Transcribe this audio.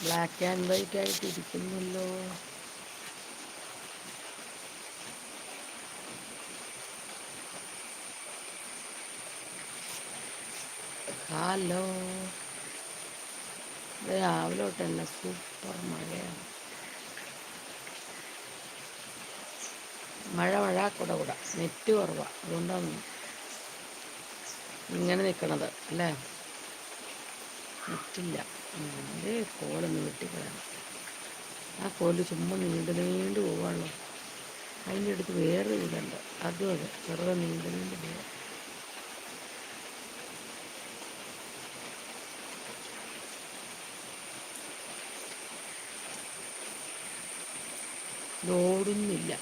Black and white ആയിട്ട് ഇരിക്കുന്നല്ലോ hello രാവിലെ തൊട്ട് സൂപ്പർ മഴയാണ്. മഴ മഴ കൂടെ കുട. നെറ്റ് കുറവാണ് അതുകൊണ്ടാണ് ഇങ്ങനെ നിൽക്കണത് അല്ലേ? നെറ്റില്ല അതേ കോളൊന്ന് വെട്ടിക്കളയണം ആ കോൽ ചുമ്മാ നീണ്ടു നീണ്ടു പോവാണല്ലോ. അതിന്റെ അടുത്ത് വേറെ ഇതുണ്ട്. അതും അതെ ചെറുതെ നീണ്ടു നീണ്ടു പോവാം ഓടുന്നില്ല.